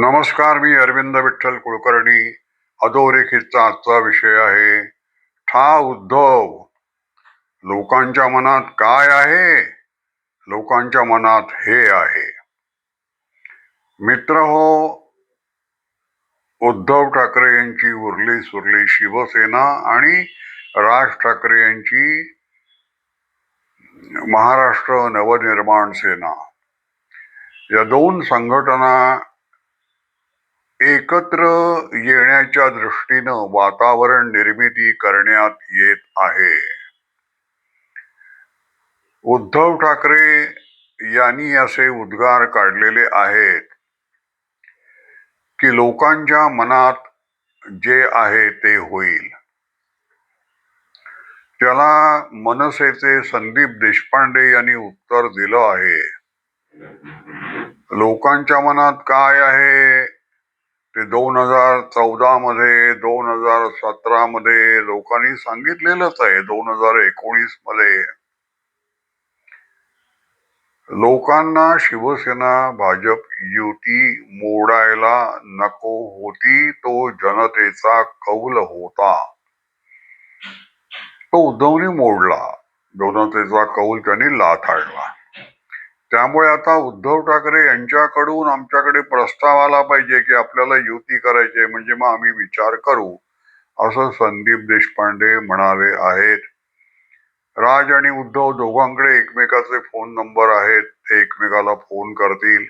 नमस्कार मी अरविंद विठ्ठल कुलकर्णी. अधोरेखितचा आजचा विषय आहे ठा उद्धव. लोकांच्या मनात काय आहे? लोकांच्या मनात हे आहे. मित्र हो उद्धव ठाकरे यांची उरली सुरली शिवसेना आणि राज ठाकरे यांची महाराष्ट्र नवनिर्माण सेना. या दोन संघटना एकत्र येण्याच्या दृष्टीनं वातावरण निर्मिती करण्यात येत आहे. उद्धव ठाकरे यांनी असे उद्गार काढलेले आहेत की लोकांच्या मनात जे आहे ते होईल. त्याला मनसेचे संदीप देशपांडे यांनी उत्तर दिलं आहे. लोकांच्या मनात काय आहे ते दोन हजार चौदा मध्ये दोन हजार सतरा मध्ये लोकांनी सांगितलेलंच आहे दोन हजार एकोणीसमध्ये. लोकांना शिवसेना भाजप युती मोडायला नको होती तो जनतेचा कौल होता. तो उद्धवनी मोडला. जनतेचा कौल त्यांनी लाथाडला त्यामुळे आता उद्धव ठाकरे यांच्याकडून आमच्याकडे प्रस्ताव आला पाहिजे की आपल्याला युती करायची आहे म्हणजे मग आम्ही विचार करू असं संदीप देशपांडे म्हणाले आहेत. राज आणि उद्धव दोघांकडे एकमेकाचे फोन नंबर आहेत ते एकमेकाला फोन करतील.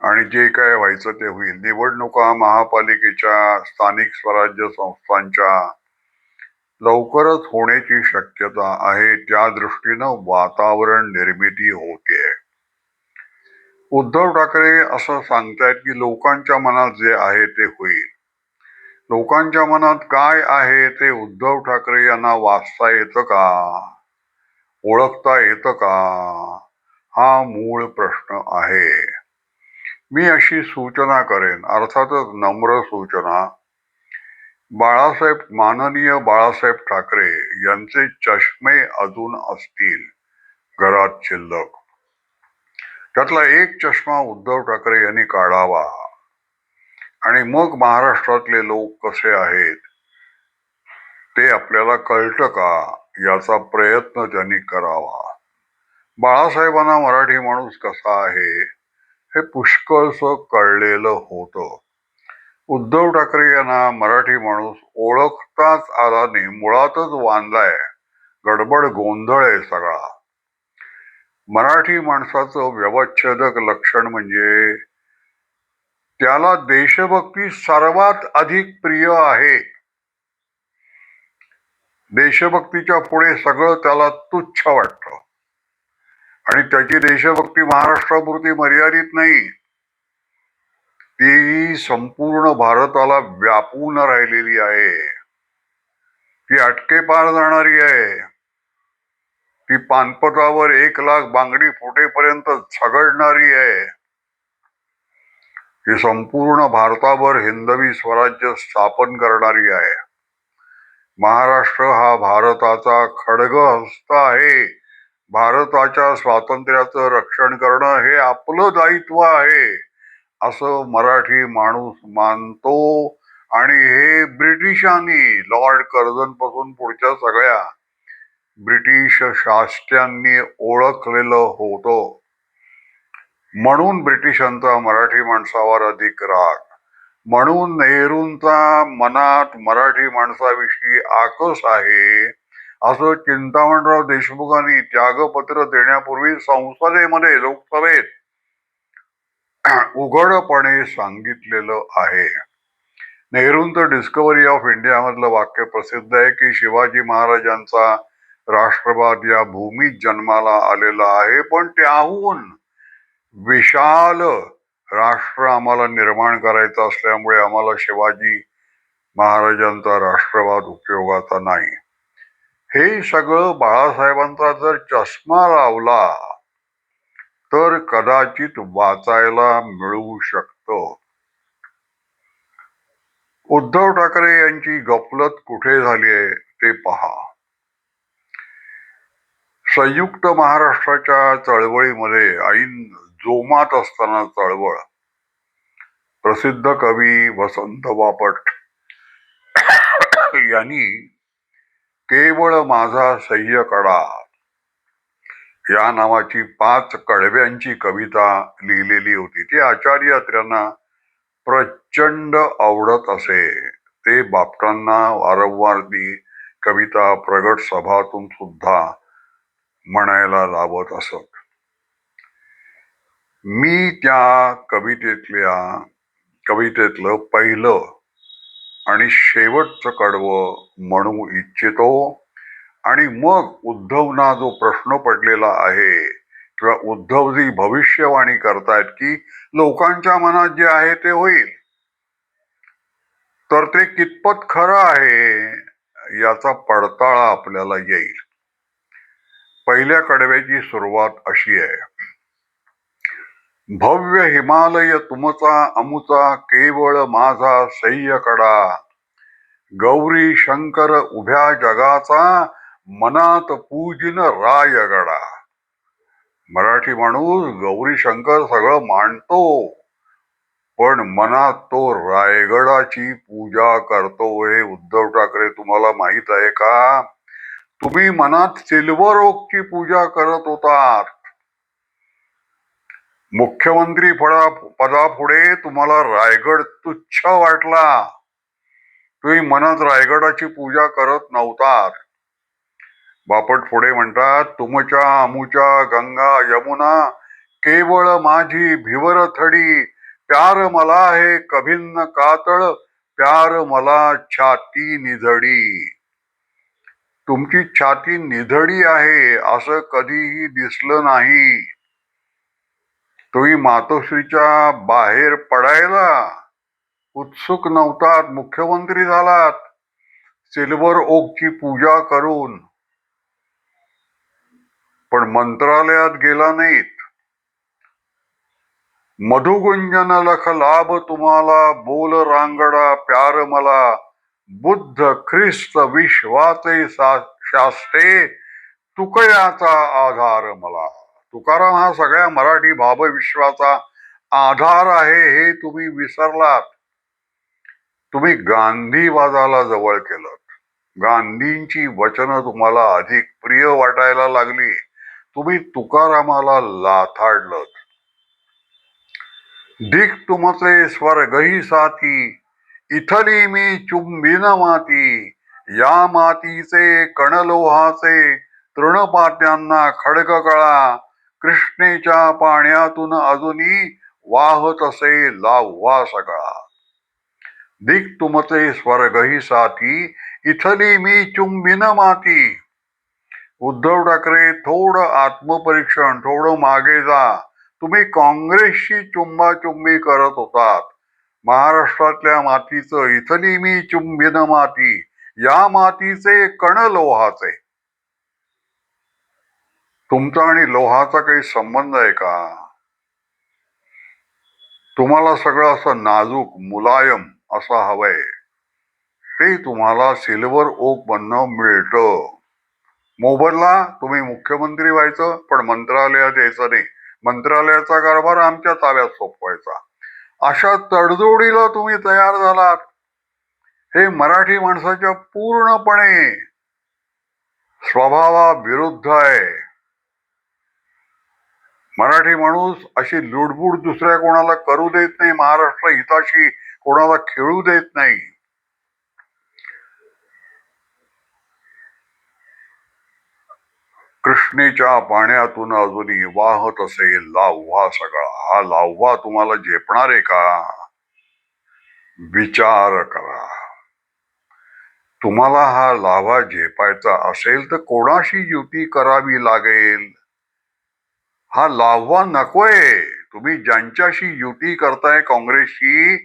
आणि जे काय व्हायचं ते होईल. निवडणुका महापालिकेच्या स्थानिक स्वराज्य संस्थांच्या लवकरच होण्याची शक्यता आहे. त्या दृष्टीनं वातावरण निर्मिती होते. उद्धव ठाकरे असं सांगतायत की लोकांच्या मनात जे आहे ते होईल. लोकांच्या मनात काय आहे ते उद्धव ठाकरे यांना वाचता येतं का? ओळखता येतं का? हा मूळ प्रश्न आहे. मी अशी सूचना करेन. अर्थातच नम्र सूचना बाळासाहेब माननीय बाळासाहेब ठाकरे यांचे चष्मे अजून असतील घरात शिल्लक. त्यातला एक चष्मा उद्धव ठाकरे यांनी काढावा. आणि मग महाराष्ट्रातले लोक कसे आहेत ते आपल्याला कळतं का याचा प्रयत्न त्यांनी करावा. बाळासाहेबांना मराठी माणूस कसा आहे हे पुष्कळस कळलेलं होतं. उद्धव ठाकरे यांना मराठी माणूस ओळखताच आला नाही. मुळातच वांदलाय गडबड गोंधळ आहे सगळा. मराठी माणसाचं व्यवच्छेदक लक्षण म्हणजे त्याला देशभक्ती सर्वात अधिक प्रिय आहे. देशभक्तीच्या पुढे सगळं त्याला तुच्छ वाटतं. आणि त्याची देशभक्ती महाराष्ट्रापुरती मर्यादित नाही. ती संपूर्ण भारताला व्यापून राहिलेली आहे. ती अटके पार जाणारी आहे. ती पानपतावर एक लाख बांगडी फुटेपर्यंत झगडणारी आहे. ही संपूर्ण भारतावर हिंदवी स्वराज्य स्थापन करणारी आहे. महाराष्ट्र हा भारताचा खडग हस्त आहे. भारताच्या स्वातंत्र्याचं रक्षण करणं हे आपलं दायित्व आहे. असं मराठी माणूस मानतो. आणि हे ब्रिटिशांनी लॉर्ड कर्जनपासून पुढच्या सगळ्या ब्रिटिश शास्त्र्यांनी ओळखलेलं होतं. म्हणून ब्रिटिशांचा मराठी माणसावर अधिक राग. म्हणून नेहरूंचा मनात मराठी माणसाविषयी आकस आहे. असं चिंतामणराव देशमुखांनी त्यागपत्र देण्यापूर्वी संसदेमध्ये लोकसभेत उघडपणे सांगितलेलं आहे. नेहरूंचं डिस्कवरी ऑफ इंडियामधलं वाक्य प्रसिद्ध आहे की शिवाजी महाराजांचा राष्ट्रवाद या भूमीत जन्माला आलेला आहे पण त्याहून विशाल राष्ट्र आम्हाला निर्माण करायचं असल्यामुळे आम्हाला शिवाजी महाराजांचा राष्ट्रवाद उपयोगाचा नाही. हे सगळं बाळासाहेबांचा जर चष्मा लावला तर कदाचित वाचायला मिळू शकतं. उद्धव ठाकरे यांची गफलत कुठे झाली आहे ते पहा. संयुक्त महाराष्ट्राच्या चळवळीमध्ये ऐन जोमात असताना चळवळ. प्रसिद्ध कवी वसंत बापट यांनी केवळ माझा सह्य कडा या नावाची पाच कडव्यांची कविता लिहिलेली होती. ती आचार्य अत्र्यांना प्रचंड आवडत असे. ते बापटांना वारंवार ती कविता प्रगट सभातून सुद्धा म्हणायला लावत असत. मी त्या कवितेतल्या कवितेतलं पहिलं आणि शेवटचं कडवं म्हणू इच्छितो. आणि मग उद्धवना जो प्रश्न पडलेला आहे किंवा उद्धवजी भविष्यवाणी करतायत की लोकांच्या मनात जे आहे ते होईल. तर ते कितपत खरं आहे याचा पडताळा आपल्याला येईल. पहिल्या कडव्याची सुरुवात अशी आहे. भव्य हिमालय तुमचा अमुचा केवळ माझा सह्य कडा गौरी शंकर उभ्या जगाचा मनात पूजिन रायगडा. मराठी माणूस गौरी शंकर सगळं मांडतो पण मनात तो रायगडाची पूजा करतो. हे उद्धव ठाकरे तुम्हाला माहीत आहे का? तुम्ही मनात सिल्वर ओकची पूजा करत होतात. मुख्यमंत्री पदा पदापुढे तुम्हाला रायगड तुच्छ वाटला. तुम्ही मनात रायगडाची पूजा करत नव्हतात. बापट पुढे म्हणतात तुमच्या अमुच्या गंगा यमुना केवळ माझी भिवर थडी. प्यार मला हे कभिन्न कातळ प्यार मला छाती निधडी. तुमची छाती निधडी आहे असं कधीही दिसलं नाही. तुम्ही मातोश्रीच्या बाहेर पडायला उत्सुक नव्हतात मुख्यमंत्री झालात. सिल्वर ओकची पूजा करून पण मंत्रालयात गेला नाहीत. मधुगुंजन लख लाभ तुम्हाला बोल रांगडा प्यार मला बुद्ध ख्रिस्त विश्वाचे शास्ते तुकयाचा आधार मला. तुकाराम हा सगळ्या मराठी भावविश्वाचा आधार आहे हे तुम्ही विसरलात. तुम्ही गांधीवादाला जवळ केलं गांधींची वचनं तुम्हाला अधिक प्रिय वाटायला लागली. तुम्ही तुकारामाला लाथाडलं. दिक तुमचे स्वर्गही साथी इथली मी चुंबिन माती या मातीचे कणलोहाचे तृणपात्यांना खडग कळा कृष्णेच्या पाण्यातून अजूनही वाहत असे लाव्हा सगळा. दिक तुमचे स्वर्गही साथी इथली मी चुंबिन माती उद्धव ठाकरे थोडं आत्मपरीक्षण थोडं मागे जा. तुम्ही काँग्रेसशी चुंबाचुंबी करत होतात. महाराष्ट्रातल्या मातीचं इथली मी चुंबिन माती या मातीचे कण लोहाचे. तुमचा आणि लोहाचा काही संबंध आहे का? तुम्हाला सगळं असं नाजूक मुलायम असं हवंय. ते तुम्हाला सिल्वर ओक बनणं मिळतं. मोबदला तुम्ही मुख्यमंत्री व्हायचं पण मंत्रालयात यायचं नाही. मंत्रालयाचा कारभार आमच्या ताब्यात सोपवायचा. अशा तडजोडीला तुम्ही तयार झालात. हे मराठी माणसाच्या पूर्णपणे स्वभावाविरुद्ध आहे. मराठी माणूस अशी लुडबुड दुसऱ्या कोणाला करू देत नाही महाराष्ट्र हिताशी कोणाला खेळू देत नाही. कृष्णेच्या पाण्यातून अजूनही वाहत असेल लाव्हा सगळा. हा लाव्हा तुम्हाला झेपणार आहे का? विचार करा. तुम्हाला हा लाव्हा झेपायचा असेल तर कोणाशी युती करावी लागेल? हा लाव्हा नकोय. तुम्ही ज्यांच्याशी युती करताय काँग्रेसशी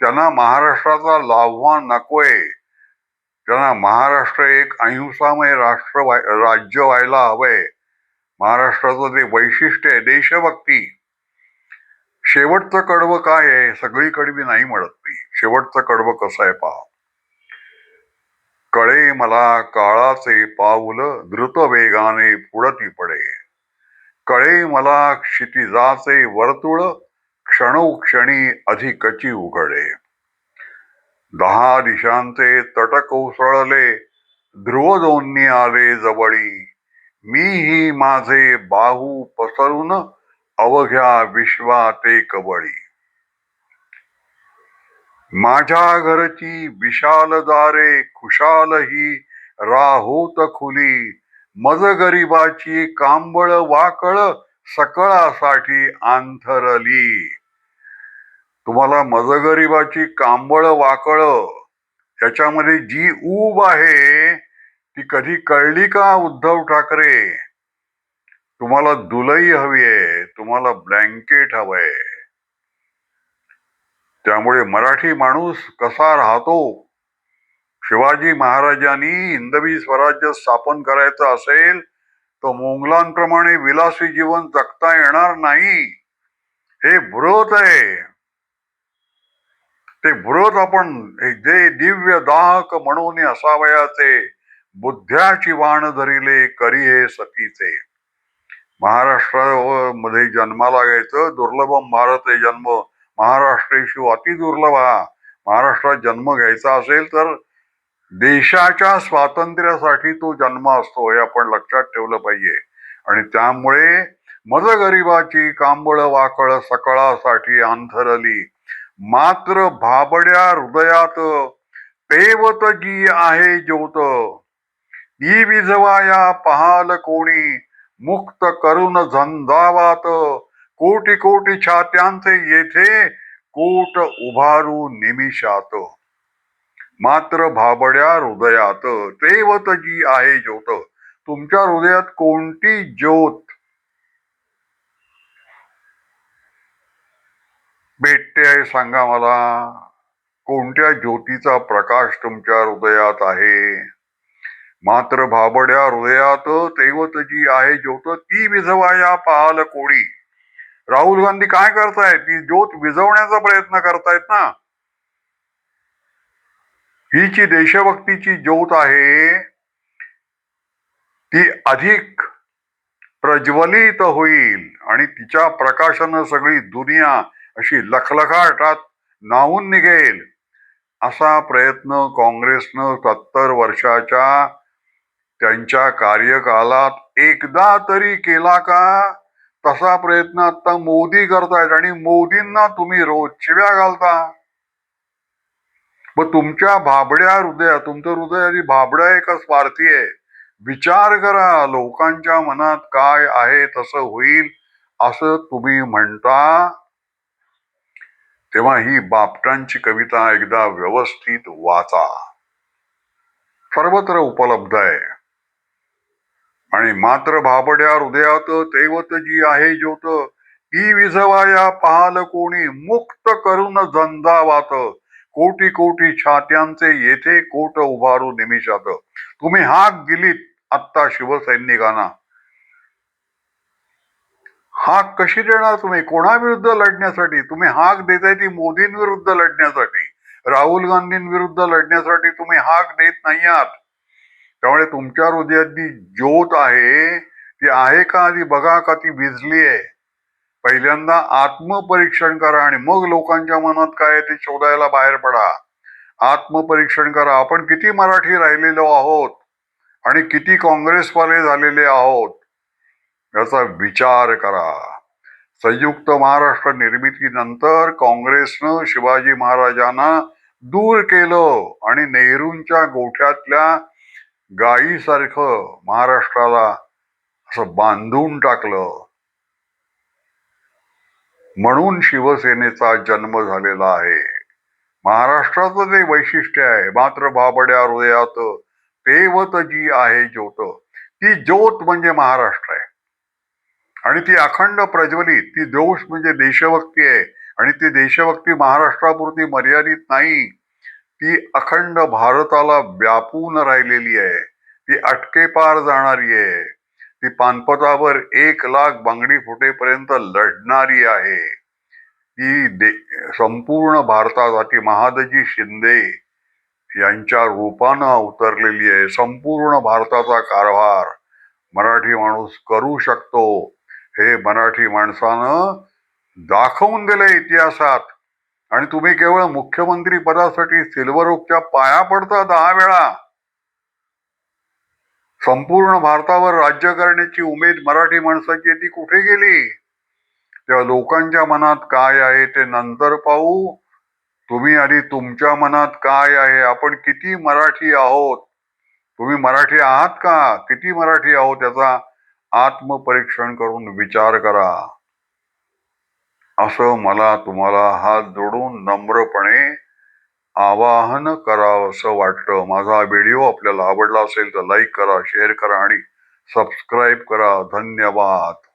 त्यांना महाराष्ट्राचा लाव्हा नकोय. त्यांना महाराष्ट्र एक अहिंसामय राष्ट्र व्हाय- राज्य व्हायला हवंय. महाराष्ट्राचं ते वैशिष्ट्य आहे देशभक्ती. शेवटचं कडवं काय आहे सगळी कडवी नाही म्हणत मी. शेवटचं कडवं कसं आहे पहा. कळे मला काळाचे पाऊल द्रुत वेगाने पुढती पडे. कळे मला क्षितिजाचे वर्तुळ क्षणोक्षणी अधिकची उघडे. दहा दिशांचे तट कोसळले ध्रुव दोन्ही आले जवळी. मीही माझे बाहू पसरून अवघ्या विश्वाते कबळी माझ्या घरची विशाल दारे खुशाल ही राहोत खुली. मज गरीबाची कांबळ वाकळ सकळासाठी आंथरली. तुम्हाला मजगरीबाची कांबळ वाकळ याच्यामध्ये जी ऊब आहे ती कधी कळली का उद्धव ठाकरे? तुम्हाला दुलई हवी आहे तुम्हाला ब्लँकेट हवंय त्यामुळे मराठी माणूस कसा राहतो? शिवाजी महाराजांनी हिंदवी स्वराज्य स्थापन करायचं असेल तर मोंगलांप्रमाणे विलासी जीवन जगता येणार नाही. हे व्रत आहे. ते भुरत आपण जे दिव्य दाहक म्हणून असावयाचे बुद्ध्याची वाण धरिले करी हे सतीचे. महाराष्ट्रामध्ये जन्माला यायचं दुर्लभम भारत हे जन्म महाराष्ट्रेशिव अति दुर्लभ हा. महाराष्ट्रात जन्म घ्यायचा असेल तर देशाच्या स्वातंत्र्यासाठी तो जन्म असतो हे आपण लक्षात ठेवलं पाहिजे. आणि त्यामुळे मजगरिबाची कांबळ वाकळ सकळासाठी अंथरली. मात्र भाबड्या हृदयात पेवत जी आहे ज्योत. ती विझवाया पहाल कोणी मुक्त करून झंझावात. कोटी कोटी छात्यांचे येथे कोट उभारू निमिषात. मात्र भाबड्या हृदयात तेवत जी आहे ज्योत. तुमच्या हृदयात कोणती ज्योत? भेटते आहे सांगा मला. कोणत्या ज्योतीचा प्रकाश तुमच्या हृदयात आहे? मात्र भाबड्या हृदयात तेवत जी आहे ज्योत ती विझवाया पाहाल कोणी? राहुल गांधी काय करतायत? ती ज्योत विझवण्याचा प्रयत्न करतायत ना? ही जी देशभक्तीची ज्योत आहे ती अधिक प्रज्वलित होईल आणि तिच्या प्रकाशानं सगळी दुनिया अशी लखलखाटात नाहून निघेल. असा प्रयत्न काँग्रेसनं सत्तर वर्षाच्या त्यांच्या कार्यकालात एकदा तरी केला का? तसा प्रयत्न आता मोदी करतायत आणि मोदींना तुम्ही रोज शिव्या घालता. मग तुमच्या भाबड्या हृदयात तुमचं हृदय भाबड्या भाबडं आहे का स्वार्थी आहे? विचार करा लोकांच्या मनात काय आहे तसं होईल असं तुम्ही म्हणता. तेव्हा ही बापटांची कविता एकदा व्यवस्थित वाचा. सर्वत्र उपलब्ध आहे. आणि मात्र भाबड्या हृदयात तेवत जी आहे ज्योत ती विझवाया पाहाल कोणी मुक्त करून झंझावात. कोटी कोटी छात्यांचे येथे कोट उभारू निमिषात. तुम्ही हाक दिलीत आत्ता शिवसैनिकांना. हाक कशी देणार तुम्ही? कोणाविरुद्ध लढण्यासाठी? तुम्ही हाक देताय ती मोदींविरुद्ध लढण्यासाठी. राहुल गांधींविरुद्ध लढण्यासाठी तुम्ही हाक देत नाही आहात. त्यामुळे तुमच्या हृदयात जी ज्योत आहे ती आहे का? आधी बघा का ती भिजली आहे. पहिल्यांदा आत्मपरीक्षण करा आणि मग लोकांच्या मनात काय ते शोधायला बाहेर पडा. आत्मपरीक्षण करा. आपण किती मराठी राहिलेलो आहोत आणि किती काँग्रेसवाले झालेले आहोत. याचा विचार करा. संयुक्त महाराष्ट्र निर्मितीनंतर काँग्रेसनं शिवाजी महाराजांना दूर केलं आणि नेहरूंच्या गोठ्यातल्या गायीसारखं महाराष्ट्राला असं बांधून टाकलं. म्हणून शिवसेनेचा जन्म झालेला आहे. महाराष्ट्राचं ते वैशिष्ट्य आहे मात्र बाबड्या हृदयात तेवत जी आहे ज्योत. ती ज्योत म्हणजे महाराष्ट्र आहे. आणि ती अखंड प्रज्वलित ती जोश म्हणजे देशभक्ती आहे. आणि ती देशभक्ती महाराष्ट्रापुरती मर्यादित नाही. ती अखंड भारताला व्यापून राहिलेली आहे. ती अटकेपार जाणारी आहे. ती पानपतावर एक लाख बांगडी फुटेपर्यंत लढणारी आहे. ती दे संपूर्ण भारतासाठी महादजी शिंदे यांच्या रूपानं अवतरलेली आहे. संपूर्ण भारताचा कारभार मराठी माणूस करू शकतो. हे मराठी माणसानं दाखवून दिले इतिहासात. आणि तुम्ही केवळ मुख्यमंत्री पदासाठी सिल्वर ओकच्या पाया पडता दहा वेळा. संपूर्ण भारतावर राज्य करण्याची उमेद मराठी माणसाची ती कुठे गेली? तेव्हा लोकांच्या मनात काय आहे ते नंतर पाहू. तुम्ही आधी तुमच्या मनात काय आहे? आपण किती मराठी आहोत? तुम्ही मराठी आहात का? किती मराठी आहोत याचा आत्मपरीक्षण करून विचार करा. असं मला तुम्हाला हात जोडून नम्रपणे आवाहन करावंसं वाटतं. माझा व्हिडिओ आपल्याला आवडला असेल तर लाईक करा शेअर करा आणि सबस्क्राईब करा. धन्यवाद.